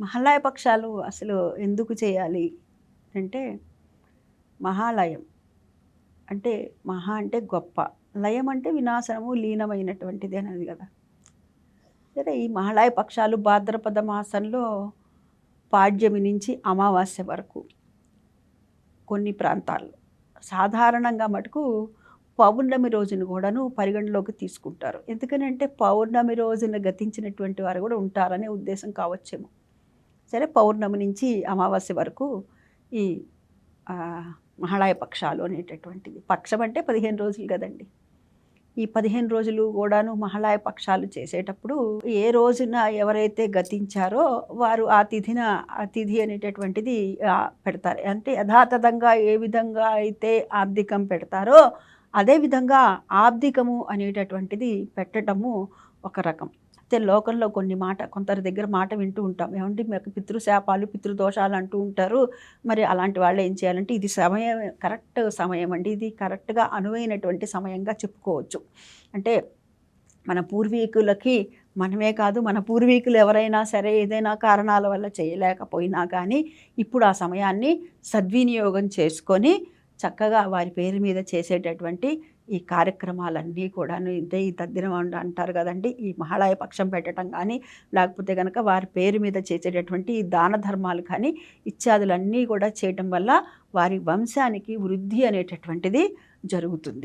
మహాలయ పక్షాలు అసలు ఎందుకు చేయాలి అంటే మహాలయం. అంటే మహా అంటే గొప్ప. లయం అంటే వినాశనము లీనమైనటువంటిది అనేది కదా. సరే ఈ మహాలయ పక్షాలు భాద్రపద మాసంలో పాడ్యమి నుంచి అమావాస్య వరకు కొన్ని ప్రాంతాల్లో. సాధారణంగా మటుకు పౌర్ణమి రోజును కూడాను పరిగణలోకి తీసుకుంటారు. ఎందుకనంటే పౌర్ణమి రోజున గతించినటువంటి వారు కూడా ఉంటారనే ఉద్దేశం కావచ్చేమో. సరే పౌర్ణమి నుంచి అమావాస్య వరకు ఈ ఆ, మహాళాయ పక్షాలు అనేటటువంటిది పక్షం అంటే పదిహేను రోజులు కదండి. ఈ పదిహేను రోజులు కూడాను మహాళాయ పక్షాలు చేసేటప్పుడు ఏ రోజున ఎవరైతే గతించారో వారు ఆ తిథిన ఆ తిథి అనేటటువంటిది పెడతారు. అంటే యథాతథంగా ఏ విధంగా అయితే ఆబ్దికం పెడతారో అదే విధంగా ఆబ్దికము అనేటటువంటిది పెట్టడము ఒక రకం. అయితే లోకంలో కొన్ని మాట కొందరి దగ్గర మాట వింటూ ఉంటాం. ఏమంటే మీకు పితృశాపాలు పితృదోషాలు అంటూ ఉంటారు. మరి అలాంటి వాళ్ళు ఏం చేయాలంటే ఇది సమయం కరెక్ట్ సమయం అండి. ఇది కరెక్ట్గా అనువైనటువంటి సమయంగా చెప్పుకోవచ్చు. అంటే మన పూర్వీకులకి మనమే కాదు మన పూర్వీకులు ఎవరైనా సరే ఏదైనా కారణాల వల్ల చేయలేకపోయినా కానీ ఇప్పుడు ఆ సమయాన్ని సద్వినియోగం చేసుకొని చక్కగా వారి పేరు మీద చేసేటటువంటి ఈ కార్యక్రమాలన్నీ కూడాను ఇదే ఈ తద్దినం అంటారు కదండి. ఈ మహాళాయ పక్షం పెట్టడం కానీ లేకపోతే కనుక వారి పేరు మీద చేసేటటువంటి ఈ దాన ధర్మాలు కానీ ఇత్యాదులన్నీ కూడా చేయటం వల్ల వారి వంశానికి వృద్ధి అనేటటువంటిది జరుగుతుంది.